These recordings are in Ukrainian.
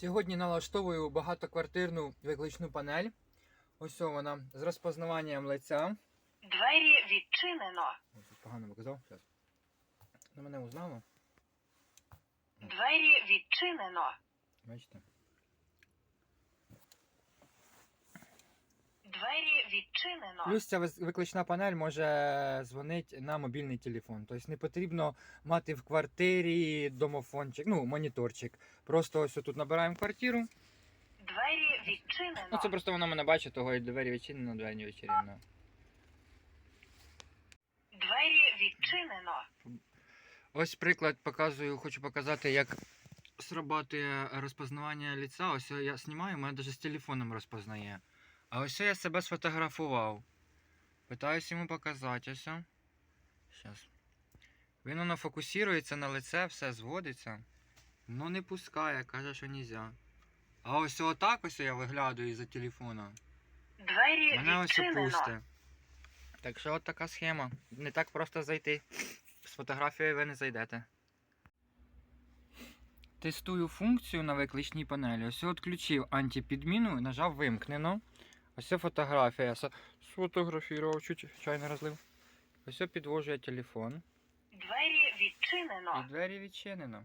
Сьогодні налаштовую багатоквартирну викличну панель. Ось вона з розпознаванням лиця. Двері відчинено. Ось погано показав. Зараз. Ну, мене узнало. Двері відчинено. Бачите? Двері відчинено. Плюс ця виклична панель може дзвонити на мобільний телефон. Тобто не потрібно мати в квартирі домофончик, ну, моніторчик. Просто ось тут набираємо квартиру. Двері відчинено. Ну, це просто вона мене бачить, того і двері відчинено, двері не відчинено. Двері відчинено. Ось приклад показую, хочу показати, як срабатує розпознавання лиця. Ось я знімаю, мене навіть з телефоном розпознає. А ось я себе сфотографував. Питаюсь йому показати ось. Зараз. Він воно фокусується на лице, все зводиться. Ну не пускає, каже, що нельзя. А ось отак ось я виглядаю із-за телефона. Двері Мене ось відчинено. пусте. Так що от така схема. Не так просто зайти. З фотографією ви не зайдете. Тестую функцію на викличній панелі. Ось відключив антипідміну, нажав вимкнено. Ось фотографія. Я сфотографував, чуть чай не розлив. Ось підвожу я телефон. Двері відчинено. І двері відчинено.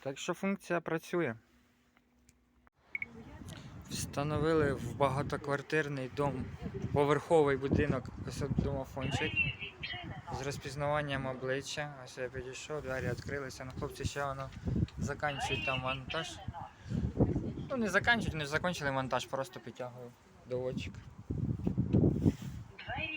Так що функція працює. Встановили в багатоквартирний дом поверховий будинок ось домофончик з розпізнаванням обличчя. Ось я підійшов, двері відкрилися. Ну, хлопці ще воно заканчують там монтаж. Ну не заканчивать, не закончили монтаж, просто підтягую доводчик.